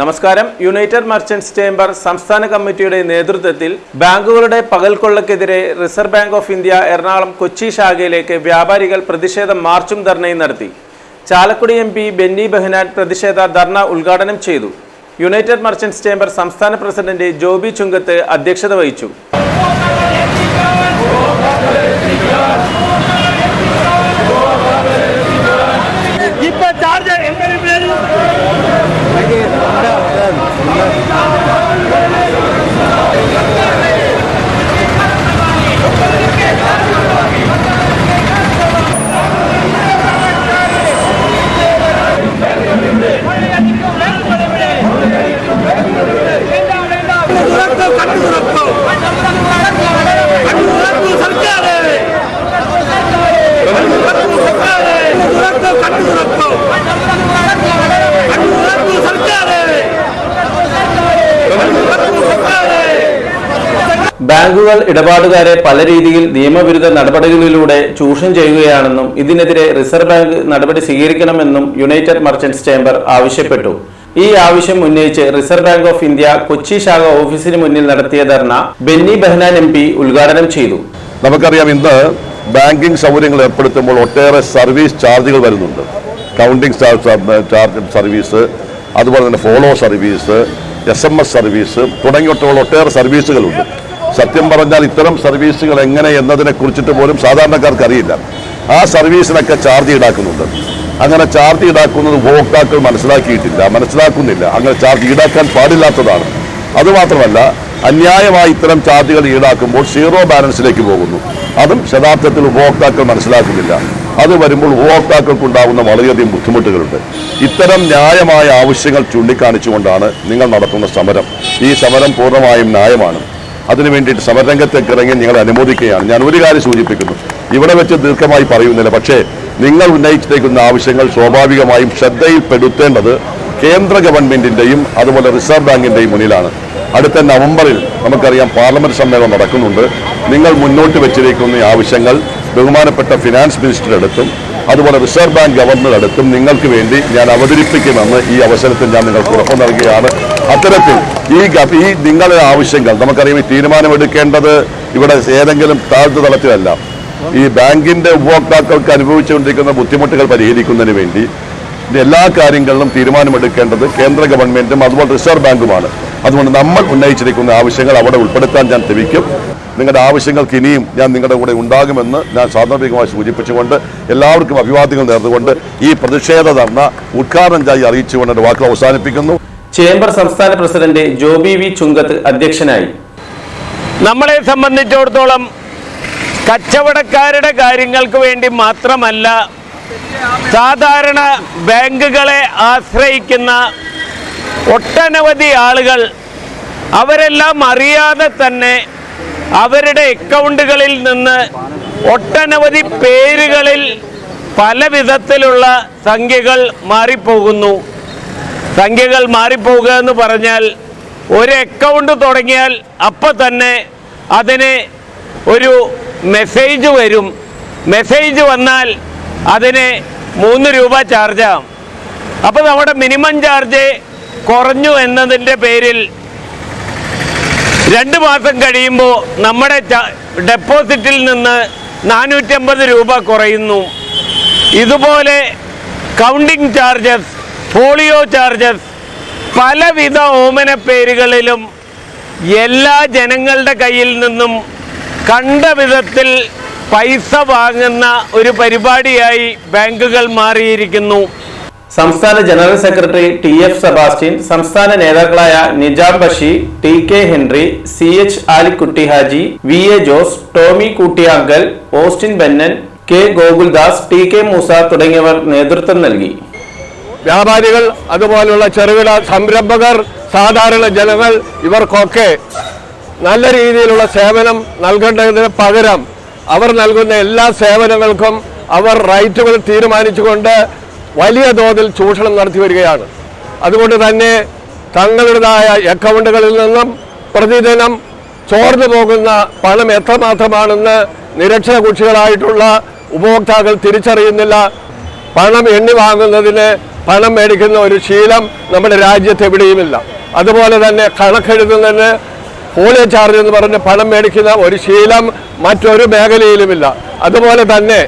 നമസ്കാരം. United merchants chamber സംസ്ഥാന കമ്മിറ്റിയുടെ നേതൃത്വത്തിൽ ബാങ്കുകളുടെ പകൽക്കൊള്ളക്കെതിരെ reserve bank of India Ernakulam Kochi ശാഖയിലേക്ക് വ്യാപാരികൾ പ്രതിഷേധ മാർച്ചും ധർണയും നടത്തി. ചാലക്കുടി എം പി ബെന്നി ബെഹനാൻ പ്രതിഷേധ ധർണ ഉദ്ഘാടനം ചെയ്തു. യുണൈറ്റഡ് മർച്ചന്റ്സ് ചേംബർ സംസ്ഥാന പ്രസിഡന്റ് ജോബി ചുങ്കത്ത് അധ്യക്ഷത വഹിച്ചു. ബാങ്കുകൾ ഇടപാടുകാരെ പല രീതിയിൽ നിയമവിരുദ്ധ നടപടികളിലൂടെ ചൂഷണം ചെയ്യുകയാണെന്നും ഇതിനെതിരെ റിസർവ് ബാങ്ക് നടപടി സ്വീകരിക്കണമെന്നും യുണൈറ്റഡ് മർച്ചന്റ്സ് ചേംബർ ആവശ്യപ്പെട്ടു. ഈ ആവശ്യം ഉന്നയിച്ച് reserve bank of India Kochi ശാഖ ഓഫീസിന് മുന്നിൽ നടത്തിയ ധർണ ബെന്നി ബെഹനാൻ എം പി ഉദ്ഘാടനം ചെയ്തു. നമുക്കറിയാം ഇന്ന് ബാങ്കിംഗ് സൗകര്യങ്ങൾ ഏർപ്പെടുത്തുമ്പോൾ ഒട്ടേറെ സർവീസ് ചാർജുകൾ വരുന്നുണ്ട്. കൗണ്ടിംഗ് ചാർജ് സർവീസ് അതുപോലെ തന്നെ follow service S M S service തുടങ്ങിയിട്ടുള്ള ഒട്ടേറെ സർവീസുകളുണ്ട്. സത്യം പറഞ്ഞാൽ ഇത്തരം സർവീസുകൾ എങ്ങനെ എന്നതിനെ കുറിച്ചിട്ട് പോലും സാധാരണക്കാർക്ക് അറിയില്ല. ആ സർവീസിനൊക്കെ ചാർജ് ഈടാക്കുന്നുണ്ട്. അങ്ങനെ ചാർജ് ഈടാക്കുന്നത് ഉപഭോക്താക്കൾ മനസ്സിലാക്കിയിട്ടില്ല മനസ്സിലാക്കുന്നില്ല. അങ്ങനെ ചാർജ് ഈടാക്കാൻ പാടില്ലാത്തതാണ്. അതുമാത്രമല്ല അന്യായമായി ഇത്തരം ചാർജുകൾ ഈടാക്കുമ്പോൾ സീറോ ബാലൻസിലേക്ക് പോകുന്നു. അതും ശതാബ്ദത്തിൽ ഉപഭോക്താക്കൾ മനസ്സിലാക്കുന്നില്ല. അത് വരുമ്പോൾ ഉപഭോക്താക്കൾക്കുണ്ടാകുന്ന വളരെയധികം ബുദ്ധിമുട്ടുകളുണ്ട്. ഇത്തരം ന്യായമായ ആവശ്യങ്ങൾ ചൂണ്ടിക്കാണിച്ചുകൊണ്ടാണ് നിങ്ങൾ നടത്തുന്ന സമരം. ഈ സമരം പൂർണമായും ന്യായമാണ്. അതിനു വേണ്ടിയിട്ട് സമരരംഗത്തേക്ക് ഇറങ്ങി നിങ്ങൾ അനുമോദിക്കുകയാണ്. ഞാൻ ഒരു കാര്യം സൂചിപ്പിക്കുന്നു. ഇവിടെ വെച്ച് ദീർഘമായി പറയുന്നില്ല. പക്ഷേ നിങ്ങൾ ഉന്നയിച്ചിരിക്കുന്ന ആവശ്യങ്ങൾ സ്വാഭാവികമായും ശ്രദ്ധയിൽപ്പെടുത്തേണ്ടത് കേന്ദ്ര ഗവൺമെന്റിന്റെയും അതുപോലെ റിസർവ് ബാങ്കിന്റെയും മുന്നിലാണ്. അടുത്ത നവംബറിൽ നമുക്കറിയാം പാർലമെന്റ് സമ്മേളനം നടക്കുന്നുണ്ട്. നിങ്ങൾ മുന്നോട്ട് വെച്ചിരിക്കുന്ന ആവശ്യങ്ങൾ ബഹുമാനപ്പെട്ട ഫിനാൻസ് മിനിസ്റ്റർ അടുത്തും അതുപോലെ റിസർവ് ബാങ്ക് ഗവർണർ അടുത്തും നിങ്ങൾക്ക് വേണ്ടി ഞാൻ അവതരിപ്പിക്കുമെന്ന് ഈ അവസരത്തിൽ ഞാൻ നിങ്ങൾക്ക് ഉറപ്പു നൽകുകയാണ്. അത്തരത്തിൽ ഈ ഈ നിങ്ങളുടെ ആവശ്യങ്ങൾ നമുക്കറിയാം ഈ തീരുമാനമെടുക്കേണ്ടത് ഇവിടെ ഏതെങ്കിലും താഴ്ത്തു തലത്തിലല്ല. ഈ ബാങ്കിന്റെ ഉപഭോക്താക്കൾക്ക് അനുഭവിച്ചുകൊണ്ടിരിക്കുന്ന ബുദ്ധിമുട്ടുകൾ പരിഹരിക്കുന്നതിന് വേണ്ടി എല്ലാ കാര്യങ്ങളിലും തീരുമാനമെടുക്കേണ്ടത് കേന്ദ്ര ഗവൺമെന്റും അതുപോലെ റിസർവ് ബാങ്കുമാണ് അതുകൊണ്ട് നമ്മൾ ഉന്നയിച്ചിരിക്കുന്ന ആവശ്യങ്ങൾ അവിടെ ഉൾപ്പെടുത്താൻ ഞാൻ ശ്രമിക്കും നിങ്ങളുടെ ആവശ്യങ്ങൾക്ക് ഇനിയും ഞാൻ നിങ്ങളുടെ കൂടെ ഉണ്ടാകുമെന്ന് ഞാൻ സാന്ദർഭികമായി സൂചിപ്പിച്ചുകൊണ്ട് എല്ലാവർക്കും അഭിവാദ്യങ്ങൾ നേർന്നുകൊണ്ട് ഈ പ്രതിഷേധ ധർണ ഉദ്ഘാടനം ചെയ്ത് അറിയിച്ചുകൊണ്ട് എന്റെ വാക്കുകൾ അവസാനിപ്പിക്കുന്നു. ചേംബർ സംസ്ഥാന പ്രസിഡന്റ് ജോബി വി ചുങ്കത്ത് അധ്യക്ഷനായി. നമ്മളെ സംബന്ധിച്ചിടത്തോളം കച്ചവടക്കാരുടെ കാര്യങ്ങൾക്ക് വേണ്ടി മാത്രമല്ല സാധാരണ ബാങ്കുകളെ ആശ്രയിക്കുന്ന ഒട്ടനവധി ആളുകൾ അവരെല്ലാം അറിയാതെ തന്നെ അവരുടെ അക്കൗണ്ടുകളിൽ നിന്ന് ഒട്ടനവധി പേരുകളിൽ പല വിധത്തിലുള്ള സംഖ്യകൾ മാറിപ്പോകുന്നു. സംഖ്യകൾ മാറിപ്പോകുക എന്ന് പറഞ്ഞാൽ ഒരു അക്കൗണ്ട് തുടങ്ങിയാൽ അപ്പം തന്നെ അതിന് ഒരു മെസ്സേജ് വരും. മെസ്സേജ് വന്നാൽ അതിന് മൂന്ന് രൂപ ചാർജാകും. അപ്പോൾ നമ്മുടെ മിനിമം ചാർജ് കുറഞ്ഞു എന്നതിന്റെ പേരിൽ രണ്ട് മാസം കഴിയുമ്പോൾ നമ്മുടെ ഡെപ്പോസിറ്റിൽ നിന്ന് നാനൂറ്റമ്പത് രൂപ കുറയുന്നു. ഇതുപോലെ കൗണ്ടിങ് ചാർജസ് പോളിയോ ചാർജസ് പലവിധ ഓമന പേരുകളിലും എല്ലാ ജനങ്ങളുടെ കയ്യിൽ നിന്നും കണ്ട വിധത്തിൽ പൈസ വാങ്ങുന്ന ഒരു പരിപാടിയായി ബാങ്കുകൾ മാറിയിരിക്കുന്നു. സംസ്ഥാന general secretary T F Sebastian സംസ്ഥാന നേതാക്കളായ Nijam Bashi T K Henry C H Alikutty Haji V A Jose Tomy Koottiyankal Austin Bennan K Gokuldas T K Moosa തുടങ്ങിയവർ നേതൃത്വം നൽകി. വ്യാപാരികൾ അതുപോലുള്ള ചെറുകിട സംരംഭകർ സാധാരണ ജനങ്ങൾ ഇവർക്കൊക്കെ നല്ല രീതിയിലുള്ള സേവനം നൽകേണ്ടതിന് പകരം അവർ നൽകുന്ന എല്ലാ സേവനങ്ങൾക്കും അവർ റൈറ്റുകൾ തീരുമാനിച്ചുകൊണ്ട് വലിയ തോതിൽ ചൂഷണം നടത്തി വരികയാണ്. അതുകൊണ്ട് തന്നെ തങ്ങളുടേതായ അക്കൗണ്ടുകളിൽ നിന്നും പ്രതിദിനം ചോർന്നു പോകുന്ന പണം എത്രമാത്രമാണെന്ന് നിരക്ഷരകുക്ഷികളായിട്ടുള്ള ഉപഭോക്താക്കൾ തിരിച്ചറിയുന്നില്ല. പണം എണ്ണി വാങ്ങുന്നതിന് പണം മേടിക്കുന്ന ഒരു ശീലം നമ്മുടെ രാജ്യത്ത് എവിടെയുമില്ല അതുപോലെ തന്നെ കണക്കെഴുതുന്നതിന് പോളിയോ ചാർജ് എന്ന് പറഞ്ഞ് പണം മേടിക്കുന്ന ഒരു ശീലം മറ്റൊരു മേഖലയിലുമില്ല. അതുപോലെ തന്നെ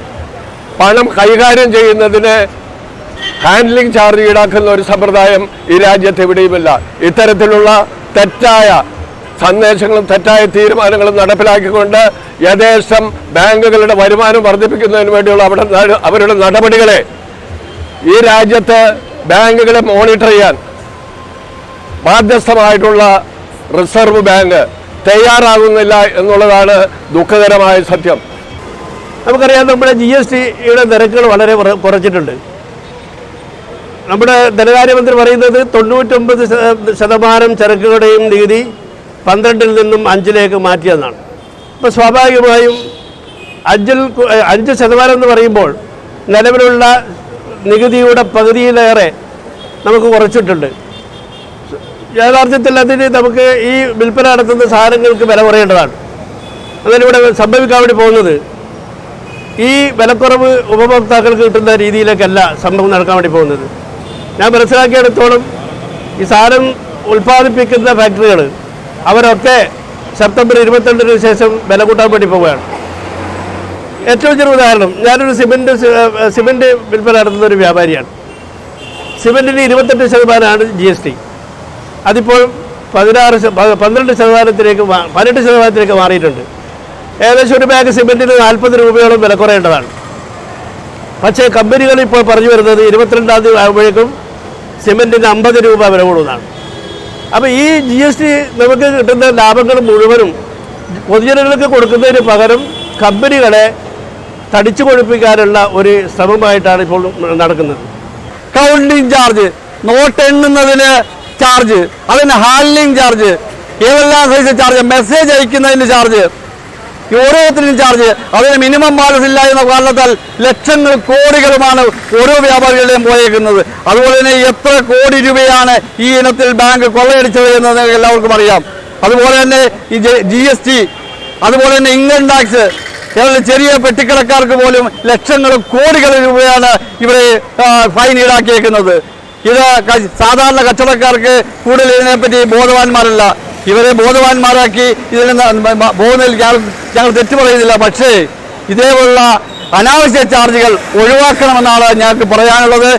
പണം കൈകാര്യം ചെയ്യുന്നതിന് ഹാൻഡ്ലിംഗ് ചാർജ് ഈടാക്കുന്ന ഒരു സമ്പ്രദായം ഈ രാജ്യത്ത് എവിടെയുമില്ല. ഇത്തരത്തിലുള്ള തെറ്റായ സന്ദേശങ്ങളും തെറ്റായ തീരുമാനങ്ങളും നടപ്പിലാക്കിക്കൊണ്ട് യഥേഷ്ടം ബാങ്കുകളുടെ വരുമാനം വർദ്ധിപ്പിക്കുന്നതിന് വേണ്ടിയുള്ള അവിടെ അവരുടെ നടപടികളെ ഈ രാജ്യത്ത് ബാങ്കുകളെ മോണിറ്റർ ചെയ്യാൻ ബാധ്യസ്ഥമായിട്ടുള്ള റിസർവ് ബാങ്ക് തയ്യാറാകുന്നില്ല എന്നുള്ളതാണ് ദുഃഖകരമായ സത്യം. നമുക്കറിയാം നമ്മുടെ ജി എസ് ടിയുടെ നിരക്കുകൾ വളരെ കുറച്ചിട്ടുണ്ട്. നമ്മുടെ ധനകാര്യമന്ത്രി പറയുന്നത് തൊണ്ണൂറ്റൊമ്പത് ശത- ശതമാനം ചരക്കുകളുടെയും നികുതി പന്ത്രണ്ടിൽ നിന്നും അഞ്ചിലേക്ക് മാറ്റിയെന്നാണ്. അപ്പോൾ സ്വാഭാവികമായും അഞ്ചിൽ അഞ്ച് ശതമാനം എന്ന് പറയുമ്പോൾ നിലവിലുള്ള നികുതിയുടെ പകുതിയിലേറെ നമുക്ക് കുറച്ചിട്ടുണ്ട്. യഥാർത്ഥത്തിൽ അതിന് നമുക്ക് ഈ വിൽപ്പന നടത്തുന്ന സാധനങ്ങൾക്ക് വില കുറയേണ്ടതാണ്. അതിനിവിടെ സംഭവിക്കാൻ വേണ്ടി പോകുന്നത് ഈ വിലക്കുറവ് ഉപഭോക്താക്കൾക്ക് കിട്ടുന്ന രീതിയിലേക്കല്ല സംഭവം നടക്കാൻ വേണ്ടി പോകുന്നത്. ഞാൻ മനസ്സിലാക്കിയെടുത്തോളം ഈ സാധനം ഉൽപ്പാദിപ്പിക്കുന്ന ഫാക്ടറികൾ അവരൊക്കെ സെപ്റ്റംബർ ഇരുപത്തിരണ്ടിന് ശേഷം വില കൂട്ടാൻ വേണ്ടി പോവുകയാണ്. ഏറ്റവും ചെറിയ ഉദാഹരണം ഞാനൊരു സിമെന്റ് സിമെന്റ് വിൽപ്പന നടത്തുന്ന ഒരു വ്യാപാരിയാണ്. സിമെന്റിന് ഇരുപത്തെട്ട് ശതമാനമാണ് ജി എസ് ടി അതിപ്പോൾ പതിനാറ് പന്ത്രണ്ട് ശതമാനത്തിലേക്ക് പതിനെട്ട് ശതമാനത്തിലേക്ക് മാറിയിട്ടുണ്ട്. ഏകദേശം ഒരു ബാഗ് സിമെന്റിന് നാൽപ്പത് രൂപയോളം വില കുറയേണ്ടതാണ്. പക്ഷേ കമ്പനികൾ ഇപ്പോൾ പറഞ്ഞു വരുന്നത് ഇരുപത്തിരണ്ടാം തീയതി ആകുമ്പോഴേക്കും സിമെന്റിന് അമ്പത് രൂപ വില കൂടുന്നതാണ്. അപ്പോൾ ഈ ജി എസ് ടി നമുക്ക് കിട്ടുന്ന ലാഭങ്ങൾ മുഴുവനും പൊതുജനങ്ങൾക്ക് കൊടുക്കുന്നതിന് പകരം കമ്പനികളെ തടിച്ചു കൊഴുപ്പിക്കാനുള്ള ഒരു ശ്രമമായിട്ടാണ് ഇപ്പോൾ നടക്കുന്നത്. കൗണ്ടിങ് ചാർജ് നോട്ട് എണ്ണുന്നതിന് ചാർജ് അതിന് ഹാൻഡ്ലിംഗ് ചാർജ് ഏതെല്ലാം സൈസ് ചാർജ് മെസ്സേജ് അയക്കുന്നതിന് ചാർജ് ഓരോരുത്തരും ചാർജ് അതിന് മിനിമം ബാലൻസ് ഇല്ല എന്ന കാരണത്താൽ ലക്ഷങ്ങൾ കോടികളുമാണ് ഓരോ വ്യാപാരികളുടെയും പോയേക്കുന്നത്. അതുപോലെ തന്നെ എത്ര കോടി രൂപയാണ് ഈ ഇനത്തിൽ ബാങ്ക് കൊള്ളയടിച്ചത് എന്ന് എല്ലാവർക്കും അറിയാം. അതുപോലെ തന്നെ ഈ ജി എസ് ടി അതുപോലെ തന്നെ ഇൻകം ടാക്സ് കേരള ചെറിയ പെട്ടിക്കടക്കാർക്ക് പോലും ലക്ഷങ്ങളും കോടികൾ രൂപയാണ് ഇവിടെ ഫൈൻ ഈടാക്കിയേക്കുന്നത്. ഇത് സാധാരണ കച്ചവടക്കാർക്ക് കൂടുതൽ ഇതിനെപ്പറ്റി ബോധവാന്മാരല്ല. ഇവരെ ബോധവാന്മാരാക്കി ഇതിനെ പോകുന്നതിൽ ഞങ്ങൾ ഞങ്ങൾ തെറ്റു പറയുന്നില്ല. പക്ഷേ ഇതേപോലുള്ള അനാവശ്യ ചാർജുകൾ ഒഴിവാക്കണമെന്നാണ് ഞങ്ങൾക്ക് പറയാനുള്ളത്.